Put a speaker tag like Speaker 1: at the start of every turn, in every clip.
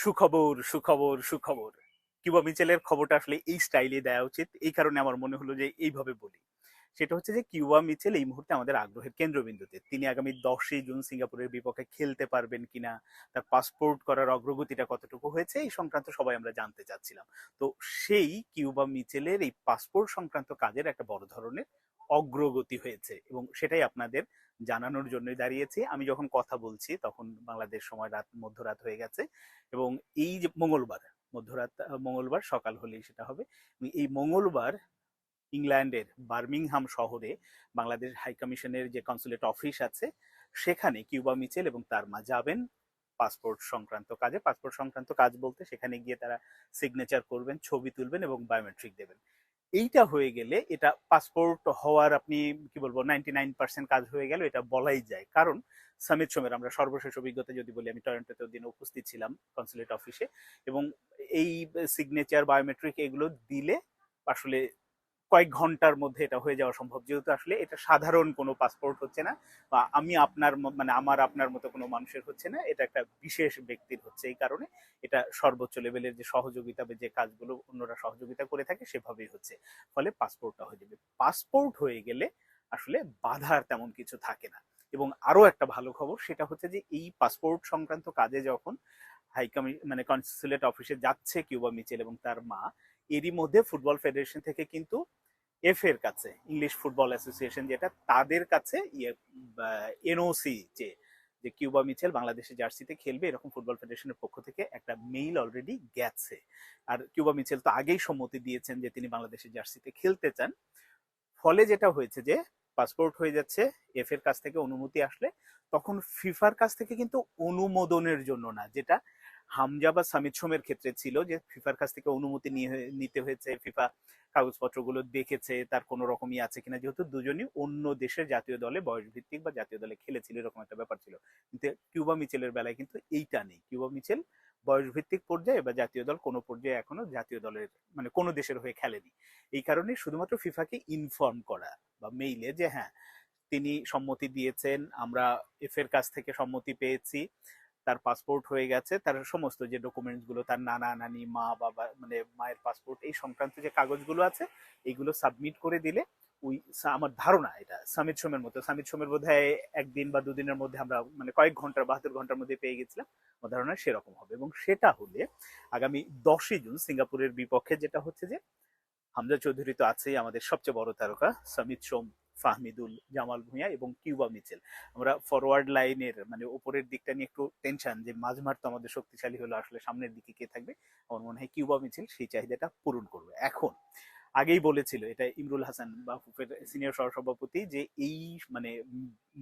Speaker 1: সুখবর সুখবর সুখবর। কিউবা মিচেলের খবরটা আসলে এই স্টাইলে দেওয়া উচিত। এই কারণে আমার মনে হলো যে এইভাবে বলি। সেটা হচ্ছে যে কিউবা মিচেল এই মুহূর্তে আমাদের আগ্রহের কেন্দ্রবিন্দুতে। তিনি আগামী দশই জুন সিঙ্গাপুরের বিপক্ষে খেলতে পারবেন কিনা, তার পাসপোর্ট করার অগ্রগতিটা কতটুকু হয়েছে, এই সংক্রান্ত সবাই আমরা জানতে চাচ্ছিলাম। তো সেই কিউবা মিচেলের এই পাসপোর্ট সংক্রান্ত কাজের একটা বড় ধরনের অগ্রগতি হয়েছে এবং সেটাই আপনাদের জানানোর জন্যই দাঁড়িয়েছি। আমি যখন কথা বলছি তখন বাংলাদেশ সময় রাত, মধ্যরাত হয়ে গেছে এবং এই যে মঙ্গলবার, মধ্যরাত, মঙ্গলবার সকাল হলেই সেটা হবে। এই মঙ্গলবার ইংল্যান্ডের বার্মিংহাম শহরে বাংলাদেশ হাই কমিশনের যে কনসুলেট অফিস আছে, সেখানে কিউবা মিচেল এবং তার মা যাবেন পাসপোর্ট সংক্রান্ত কাজে। পাসপোর্ট সংক্রান্ত কাজ বলতে সেখানে গিয়ে তারা সিগনেচার করবেন, ছবি তুলবেন এবং বায়োমেট্রিক দেবেন। এইটা হয়ে গেলে এটা পাসপোর্ট হওয়ার আপনি কি বলব নাইনটি নাইন পার্সেন্ট কাজ হয়ে গেল, এটা বলাই যায়। কারণ সামিত সোমের, আমরা সর্বশেষ অভিজ্ঞতা যদি বলি, আমি টরেন্টোতে ওদিন দিন উপস্থিত ছিলাম কনসুলেট অফিসে এবং এই সিগনেচার বায়োমেট্রিক এগুলো দিলে আসলে কয়েক ঘণ্টার মধ্যে এটা হয়ে যাওয়া সম্ভব। যেহেতু আসলে এটা সাধারণ কোনো পাসপোর্ট হচ্ছে না বা আমি আপনার মানে আমার আপনার মতো কোনো মানুষের হচ্ছে না, এটা একটা বিশেষ ব্যক্তির হচ্ছে এই কারণে এটা সর্বোচ্চ লেভেলের যে সহযোগিতা বা যে কাজগুলো অন্যরা সহযোগিতা করে থাকে সেভাবেই হচ্ছে। ফলে পাসপোর্টটা হয়ে যাবে। পাসপোর্ট হয়ে গেলে আসলে বাধার তেমন কিছু থাকে না। এবং আরও একটা ভালো খবর সেটা হচ্ছে যে এই পাসপোর্ট সংক্রান্ত কাজে যখন হাই কমি মানে কনসুলেট অফিসে যাচ্ছে কিউবা মিচেল এবং তার মা এরই মধ্যে ফুটবল ফেডারেশন থেকে কিন্তু এফ এর কাছে ইংলিশ ফুটবল অ্যাসোসিয়েশন যেটা, তাদের কাছে ইয়ে এনওসি যে যে কিউবা মিচেল বাংলাদেশের জার্সিতে খেলবে, এরকম ফুটবল ফেডারেশনের পক্ষ থেকে একটা মেইল অলরেডি গেছে। আর কিউবা মিচেল তো আগেই সম্মতি দিয়েছেন যে তিনি বাংলাদেশের জার্সিতে খেলতে চান। ফলে যেটা হয়েছে যে, পাসপোর্ট হয়ে যাচ্ছে এফ এর কাছ থেকে অনুমতি আসলে, তখন ফিফার কাছ থেকে কিন্তু অনুমোদনের জন্য না, যেটা হামজা বা সামিত সোমের ক্ষেত্রে ছিল যে ফিফার কাছ থেকে অনুমতি নিয়ে নিতে হয়েছে, ফিফা কাগজপত্রগুলো দেখেছে, তার কোনো রকমই আছে কিনা, যেহেতু দুজনই অন্য দেশের জাতীয় দলে বয়স ভিত্তিক বা জাতীয় দলে খেলেছিল, এরকম একটা ব্যাপার ছিল। কিন্তু কিউবা মিচেলের বেলায় কিন্তু এইটা নেই। কিউবা মিচেল বয়স ভিত্তিক পর্যায়ে বা জাতীয় দল কোনো পর্যায়ে এখনও জাতীয় দলের মানে কোনো দেশের হয়ে খেলেনি। এই কারণে শুধুমাত্র ফিফাকে ইনফর্ম করা বা মেইলে যে হ্যাঁ তিনি সম্মতি দিয়েছেন, আমরা এফ এর কাছ থেকে সম্মতি পেয়েছি তার পাসপোর্ট হয়ে গেছে, তার সমস্ত যে ডকুমেন্টসগুলো, তার নানা, নানি, মা, বাবা মানে মায়ের পাসপোর্ট এই সংক্রান্ত যে কাগজগুলো আছে, এইগুলো সাবমিট করে দিলে ওই আমার ধারণা এটা, সামিত সোমের মতো, সামিত সোমের বোধ হয় একদিন বা দুদিনের মধ্যে আমরা মানে কয়েক ঘণ্টার, বাহাত্তর ঘণ্টার মধ্যে পেয়ে গেছিলাম, আমার ধারণা সেরকম হবে। এবং সেটা হলে আগামী দশই জুন সিঙ্গাপুরের বিপক্ষে যেটা হচ্ছে যে, হামজা চৌধুরী তো আছেই আমাদের সবচেয়ে বড় তারকা, সমিত সোম ফাহমিদুল জামাল ভুঁইয়া এবং কিউবা মিচেল। আমরা ফরওয়ার্ড লাইনের মানে উপরের দিকটা নিয়ে একটু টেনশন যে মাঝমাঠ তো আমাদের শক্তিশালী হলো, আসলে সামনের দিকে কে থাকবে? আমার মনে হয় কিউবা মিছিল সেই চাহিদাটা পূরণ করবে। এখন, আগেই বলেছিল এটা ইমরুল হাসান বা সিনিয়র সহসভাপতি যে এই মানে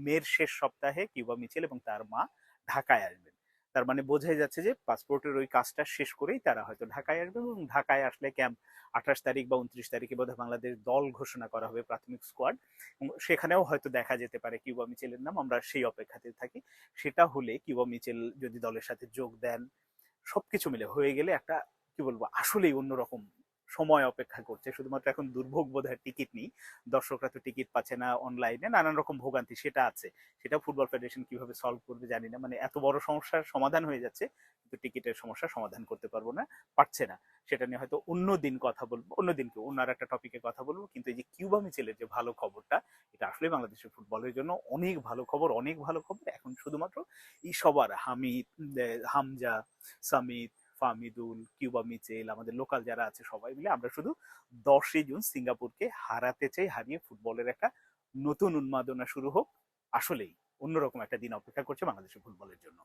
Speaker 1: মের শেষ সপ্তাহে কিউবা মিছিল এবং তার মা ঢাকায় আসবেন। তার মানে বোঝাই যাচ্ছে যে পাসপোর্টের ওই কাজটা শেষ করেই তারা হয়তো ঢাকায় আসবে এবং ঢাকায় আসলে ক্যাম্প আঠাশ তারিখ বা উনত্রিশ তারিখে বোধহয় বাংলাদেশ দল ঘোষণা করা হবে প্রাথমিক স্কোয়াড। সেখানেও হয়তো দেখা যেতে পারে কিউবা মিচেলের নাম, আমরা সেই অপেক্ষাতে থাকি। সেটা হলে কিউবা মিচেল যদি দলের সাথে যোগ দেন, সবকিছু মিলে হয়ে গেলে একটা, কি বলব, আসলেই অন্যরকম সময় অপেক্ষা করছে। শুধুমাত্র এখন দুর্ভোগ বোধ হয় টিকিট নেই। দর্শকরা তো টিকিট পাচ্ছে না অনলাইনে নানান রকম ভোগান্তি সেটা আছে। সেটা ফুটবল ফেডারেশন কীভাবে সলভ করবে জানি না। মানে এত বড় সমস্যার সমাধান হয়ে যাচ্ছে, কিন্তু টিকিটের সমস্যার সমাধান করতে পারব না, পারছে না। সেটা নিয়ে হয়তো অন্য দিন কথা বলব, অন্য দিনকে অন্য আর একটা টপিকে কথা বলব। কিন্তু এই যে কিউবা মিচেলের যে ভালো খবরটা, এটা আসলে বাংলাদেশের ফুটবলের জন্য অনেক ভালো খবর, অনেক ভালো খবর। এখন শুধুমাত্র এই সবার হামিদ হামজা সামিত ফামিদুল, কিউবা মিচেল, আমাদের লোকাল যারা আছে সবাই মিলে আমরা শুধু দশই জুন সিঙ্গাপুরকে হারাতে চাই, হারিয়ে ফুটবলের একটা নতুন উন্মাদনা শুরু হোক, আসলেই অন্যরকম একটা দিন অপেক্ষা করছে বাংলাদেশের ফুটবলের জন্য।